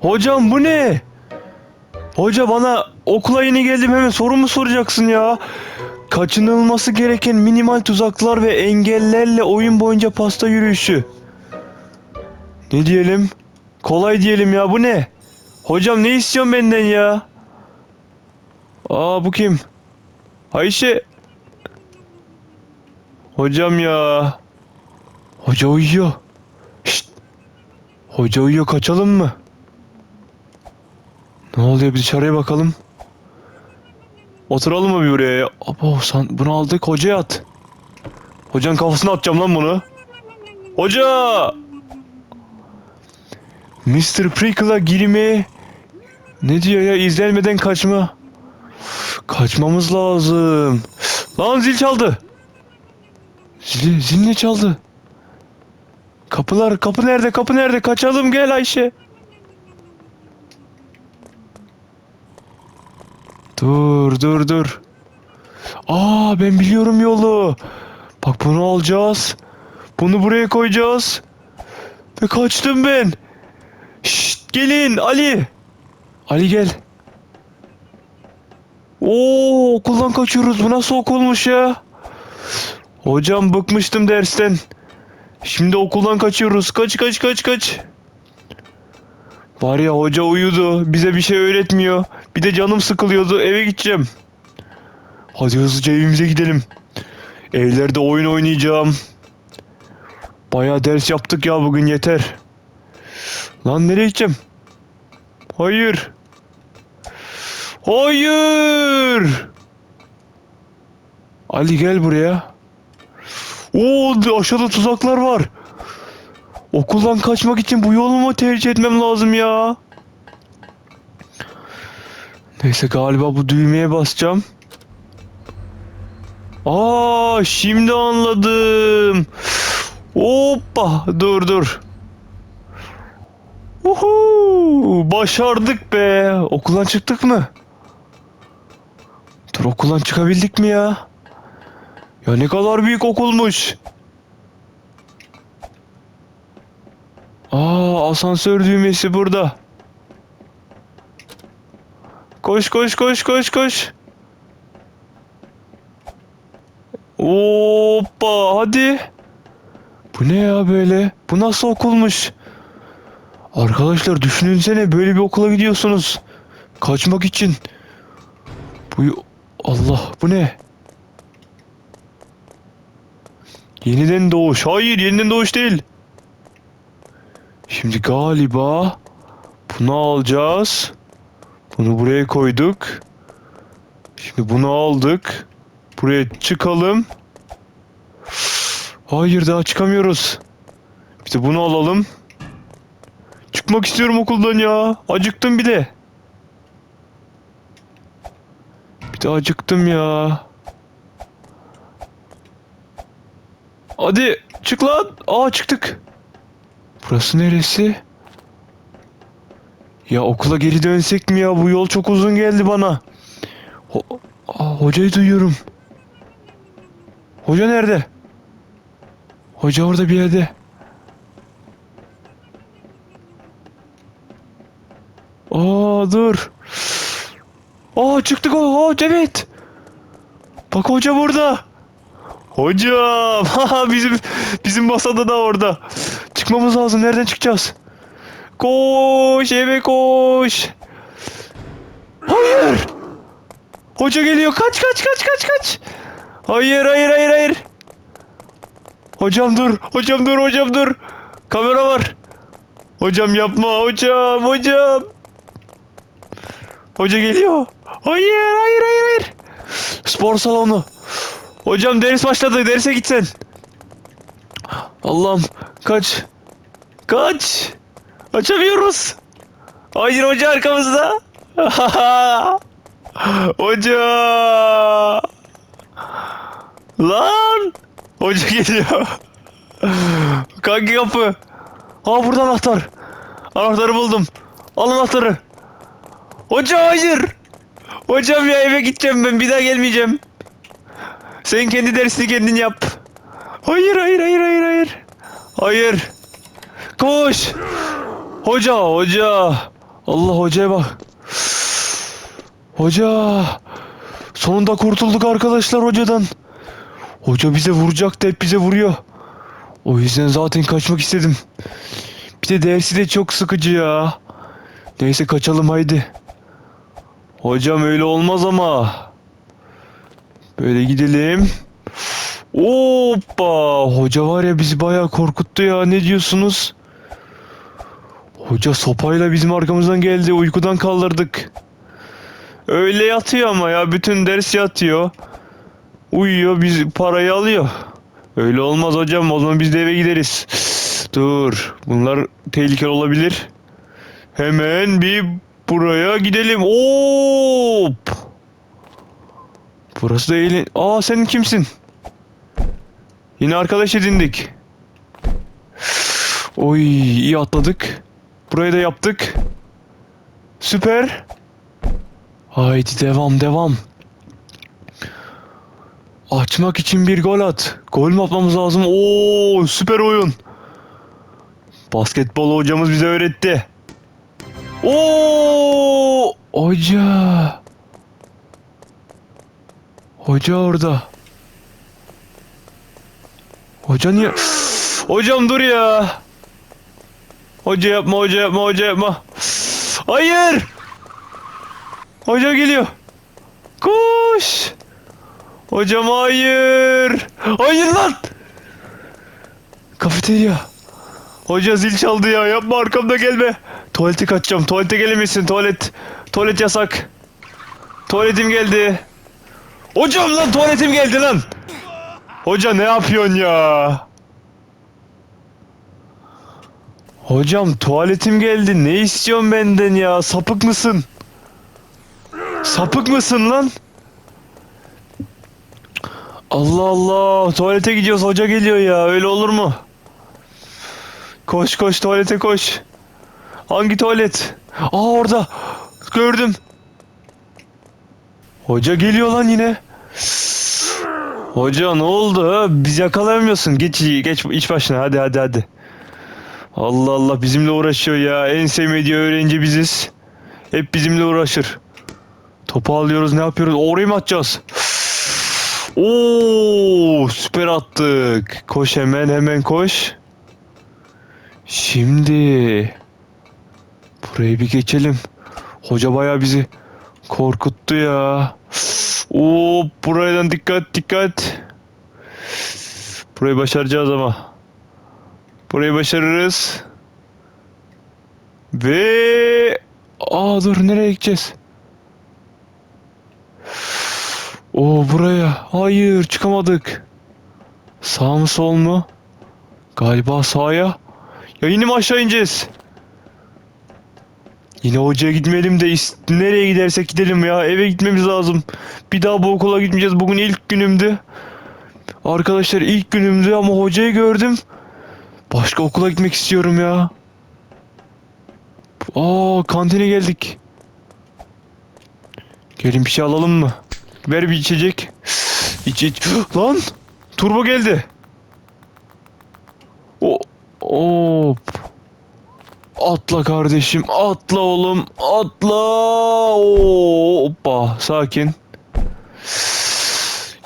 Hocam bu ne? Hoca bana okula yeni geldim hemen soru mu soracaksın ya? Kaçınılması gereken minimal tuzaklar ve engellerle oyun boyunca pasta yürüyüşü. Ne diyelim? Kolay diyelim ya bu ne? Hocam ne istiyorsun benden ya? Aa bu kim? Ayşe. Hocam ya. Hoca uyuyor. Şşt. Hoca uyuyor kaçalım mı? Ne oluyor bir dışarıya bakalım. Oturalım mı bir buraya ya? Abo sen bunu aldık hocaya at. Hocanın kafasına atacağım lan bunu. Hoca! Mr. Prickle'a girme. Ne diyor ya izlenmeden kaçma. Kaçmamız lazım. Lan zil çaldı. Zil, zil ne çaldı? Kapılar, kapı nerede, kapı nerede? Kaçalım gel Ayşe. Dur, dur, dur. Aa ben biliyorum yolu. Bak bunu alacağız. Bunu buraya koyacağız. Ve kaçtım ben. Şşt gelin Ali. Ali gel. Oo okuldan kaçıyoruz. Bu nasıl okulmuş ya? Hocam bıkmıştım dersten. Şimdi okuldan kaçıyoruz. Kaç kaç kaç kaç. Var ya hoca uyudu. Bize bir şey öğretmiyor. Bir de canım sıkılıyordu. Eve gideceğim. Hadi hızlıca evimize gidelim. Evlerde oyun oynayacağım. Baya ders yaptık ya bugün yeter. Lan nereye gideceğim? Hayır. Hayır. Ali gel buraya. Oo aşağıda tuzaklar var. Okuldan kaçmak için bu yolu mu tercih etmem lazım ya? Neyse galiba bu düğmeye basacağım. Aa şimdi anladım. Hoppa dur dur. Uhu, başardık be. Okuldan çıktık mı? Dur okuldan çıkabildik mi ya? Ya ne kadar büyük okulmuş. Aa asansör düğmesi burada. Koş koş koş koş koş. Hoppa hadi. Bu ne ya böyle? Bu nasıl okulmuş? Arkadaşlar düşününsene böyle bir okula gidiyorsunuz. Kaçmak için. Bu Allah bu ne? Yeniden doğuş. Hayır yeniden doğuş değil. Şimdi galiba bunu alacağız. Bunu buraya koyduk. Şimdi bunu aldık. Buraya çıkalım. Hayır daha çıkamıyoruz. Bir de bunu alalım. Çıkmak istiyorum okuldan ya. Acıktım bir de. Bir de acıktım ya. Hadi çık lan. Aa çıktık. Burası neresi? Ya okula geri dönsek mi ya? Bu yol çok uzun geldi bana. Ho Aa, hocayı duyuyorum. Hoca nerede? Hoca orada bir yerde. Aa dur. Aa çıktık o. Aa evet. Bak hoca burada. Hocam. Bizim bizim masada da orada. Çıkmamız lazım. Nereden çıkacağız? Koş eve koş. Hayır. Hoca geliyor. Kaç kaç kaç kaç kaç. Hayır hayır hayır hayır. Hocam dur. Hocam dur hocam dur. Kamera var. Hocam yapma hocam hocam. Hoca geliyor. Hayır hayır hayır hayır. Spor salonu. Hocam ders başladı. Derse gitsen. Allah'ım kaç. Kaç. Açamıyoruz. Hayır hoca arkamızda. hoca. Lan. Hoca geliyor. Kanki kapı. Ha burada anahtar. Anahtarı buldum. Al anahtarı. Hoca hayır. Hocam ya eve gideceğim ben bir daha gelmeyeceğim. Sen kendi dersini kendin yap. Hayır hayır hayır hayır hayır. Hayır. Koş. Hoca hoca. Allah hocaya bak. Hoca. Sonunda kurtulduk arkadaşlar hocadan. Hoca bize vuracaktı hep bize vuruyor. O yüzden zaten kaçmak istedim. Bir de dersi de çok sıkıcı ya. Neyse kaçalım haydi. Hocam öyle olmaz ama. Böyle gidelim. Hoppa! Hoca var ya bizi bayağı korkuttu ya. Ne diyorsunuz? Hoca sopayla bizim arkamızdan geldi. Uykudan kaldırdık. Öyle yatıyor ama ya. Bütün ders yatıyor. Uyuyor. Biz parayı alıyor. Öyle olmaz hocam. O zaman biz de eve gideriz. Dur. Bunlar tehlikeli olabilir. Hemen bir buraya gidelim. Hop! Burası da eğlen... Aa sen kimsin? Yine arkadaş edindik. Oy iyi atladık. Burayı da yaptık. Süper. Haydi devam devam. Açmak için bir gol at. Gol mü atmamız lazım? Oo süper oyun. Basketbol hocamız bize öğretti. Oo hoca. Hoca orada. Hoca niye? Hocam dur ya. Hoca yapma, hoca yapma, hoca yapma. Hayır. Hoca geliyor. Koş. Hocam hayır. Hayır lan. Kafeterya. Hoca zil çaldı ya. Yapma arkamda gelme. Tuvalete kaçacağım. Tuvalete gelemezsin. Tuvalet. Tuvalet yasak. Tuvaletim geldi. Hocam lan tuvaletim geldi lan. Hoca ne yapıyorsun ya? Hocam tuvaletim geldi. Ne istiyorsun benden ya? Sapık mısın? Sapık mısın lan? Allah Allah. Tuvalete gidiyoruz. Hoca geliyor ya. Öyle olur mu? Koş koş tuvalete koş. Hangi tuvalet? Aa orada. Gördüm. Hoca geliyor lan yine. Hoca ne oldu? Biz yakalayamıyorsun. Geç geç iç başına. Hadi hadi hadi. Allah Allah bizimle uğraşıyor ya. En sevmediği öğrenci biziz. Hep bizimle uğraşır. Topu alıyoruz ne yapıyoruz? Oraya mı atacağız? Oo süper attık. Koş hemen hemen koş. Şimdi burayı bir geçelim. Hoca bayağı bizi korkuttu ya. Oo buradan dikkat dikkat. Burayı başaracağız ama. Burayı başarırız. Ve Aa dur nereye gideceğiz? Oo buraya. Hayır çıkamadık. Sağ mı sol mu? Galiba sağa. Ya yine mi aşağı ineceğiz? Yine hocaya gitmeyelim de nereye gidersek gidelim ya. Eve gitmemiz lazım. Bir daha bu okula gitmeyeceğiz. Bugün ilk günümdü. Arkadaşlar ilk günümdü ama hocayı gördüm. Başka okula gitmek istiyorum ya. Aa kantine geldik. Gelin bir şey alalım mı? Ver bir içecek. İç iç. Lan! Turbo geldi. O hop. Atla kardeşim, atla oğlum, atla. Oo, Hoppa, sakin.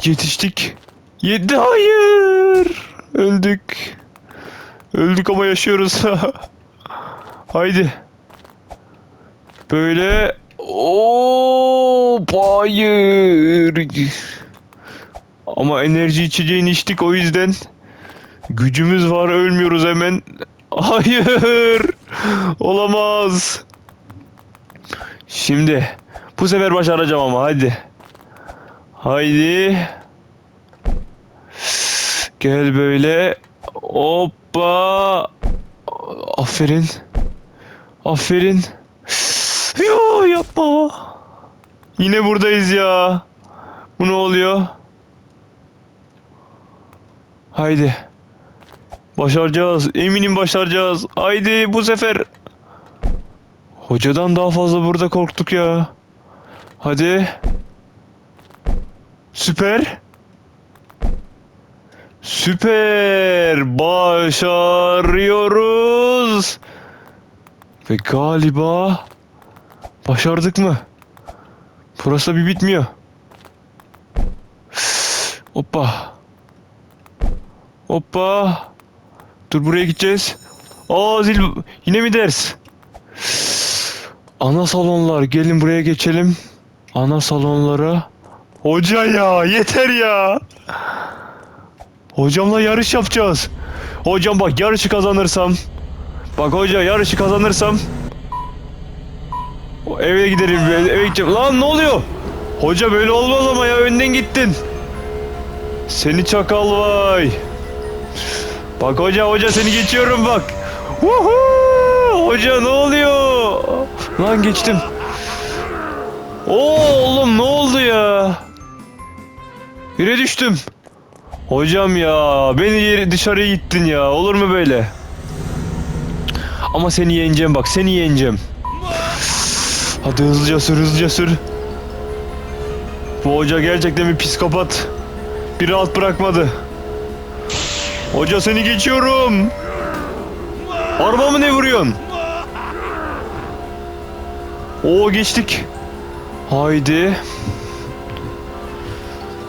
Yetiştik. Yedi, hayır. Öldük. Öldük ama yaşıyoruz. Haydi. Böyle. Hop, hayır. Ama enerji içeceğini içtik o yüzden. Gücümüz var, ölmüyoruz hemen. Hayır. Olamaz. Şimdi bu sefer başaracağım ama hadi. Haydi. Gel böyle. Hoppa. Aferin. Aferin. Yo yapma. Yine buradayız ya. Bu ne oluyor? Haydi. Başaracağız. Eminim başaracağız. Haydi bu sefer. Hocadan daha fazla burada korktuk ya. Hadi. Süper. Süper. Başarıyoruz. Ve galiba Başardık mı? Burası bir bitmiyor. Hoppa. Hoppa. Dur buraya gideceğiz. Aa zil yine mi ders? Ana salonlar gelin buraya geçelim. Ana salonlara. Hoca ya yeter ya. Hocamla yarış yapacağız. Hocam bak yarışı kazanırsam. Bak hoca yarışı kazanırsam. Eve giderim eve gideceğim. Lan ne oluyor? Hoca böyle olmaz ama ya önden gittin. Seni çakal vay. Bak hoca hoca seni geçiyorum bak. Woohoo! Hoca ne oluyor? Lan geçtim. Oo oğlum ne oldu ya? Yere düştüm. Hocam ya beni yeri dışarıya gittin ya. Olur mu böyle? Ama seni yeneceğim bak seni yeneceğim. Hadi hızlıca sür hızlıca sür. Bu hoca gerçekten bir psikopat. Bir rahat bırakmadı. Hoca seni geçiyorum. Arabamı ne vuruyorsun? Oo geçtik. Haydi.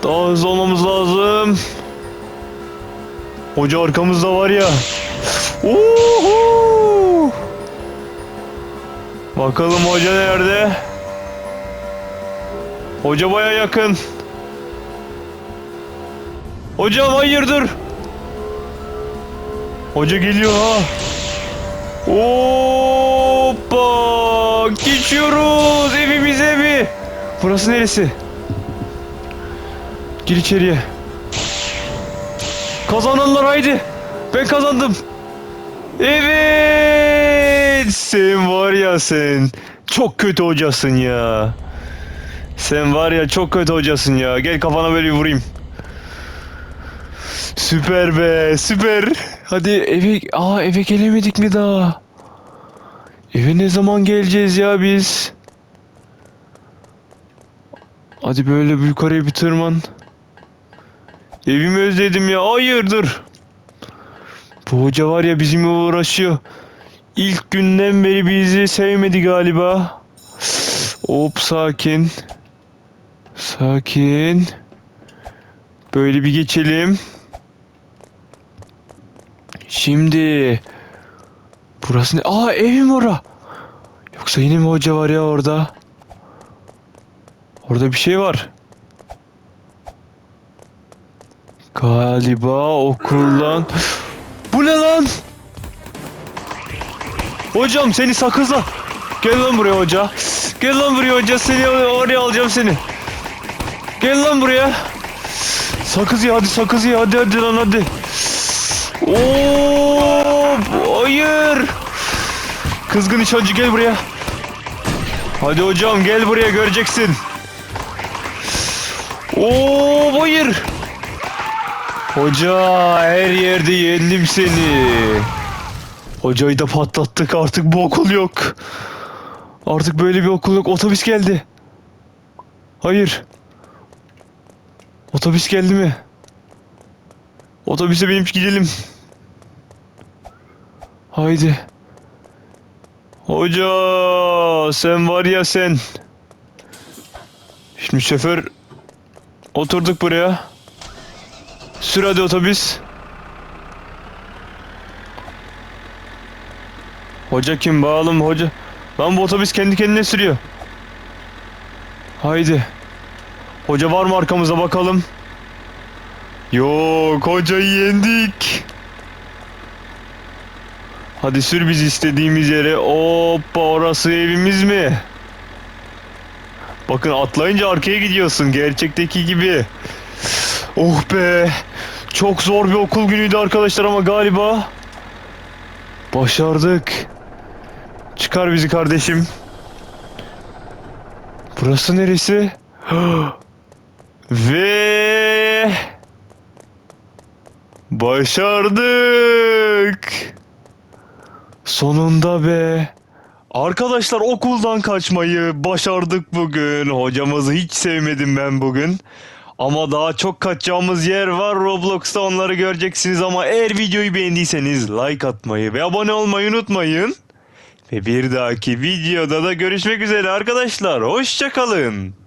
Daha hızlı olmamız lazım. Hoca arkamızda var ya. Uhu! Bakalım hoca nerede? Hoca baya yakın. Hocam hayırdır? Hoca geliyor ha. Hoppa! Geçiyoruz evimize evi. Burası neresi? Gir içeriye. Kazananlar haydi. Ben kazandım. Evet. Sen var ya sen. Çok kötü hocasın ya. Sen var ya çok kötü hocasın ya. Gel kafana böyle bir vurayım. Süper be süper. Hadi eve aa eve gelemedik mi daha? Eve ne zaman geleceğiz ya biz? Hadi böyle yukarıya bir tırman. Evimi özledim ya. Hayır dur. Bu hoca var ya bizimle uğraşıyor. İlk günden beri bizi sevmedi galiba. Hop sakin. Sakin. Böyle bir geçelim. Şimdi burası ne? Aa evim ora. Yoksa yine mi hoca var ya orada? Orada bir şey var. Galiba okuldan. Bu ne lan? Hocam seni sakızla. Gel lan buraya hoca. Gel lan buraya hoca seni oraya alacağım seni. Gel lan buraya. Sakız ye hadi sakız ye hadi hadi lan hadi. Oo, hayır. Kızgın nişancı gel buraya. Hadi hocam gel buraya göreceksin. Oo, hayır. Hoca her yerde yendim seni. Hocayı da patlattık artık bu okul yok. Artık böyle bir okul yok. Otobüs geldi. Hayır. Otobüs geldi mi? Otobüse binip gidelim. Haydi. Hoca sen var ya sen. Şimdi şoför oturduk buraya. Sür hadi otobüs. Hoca kim bağlım hoca. Lan bu otobüs kendi kendine sürüyor. Haydi. Hoca var mı arkamıza bakalım. Yok hocayı yendik. Hadi sür biz istediğimiz yere. Hoppa orası evimiz mi? Bakın atlayınca arkaya gidiyorsun gerçekteki gibi. Oh be. Çok zor bir okul günüydü arkadaşlar ama galiba başardık. Çıkar bizi kardeşim. Burası neresi? Ve başardık. Sonunda be. Arkadaşlar okuldan kaçmayı başardık bugün. Hocamızı hiç sevmedim ben bugün. Ama daha çok kaçacağımız yer var Roblox'ta onları göreceksiniz ama eğer videoyu beğendiyseniz like atmayı ve abone olmayı unutmayın. Ve bir dahaki videoda da görüşmek üzere arkadaşlar. Hoşçakalın.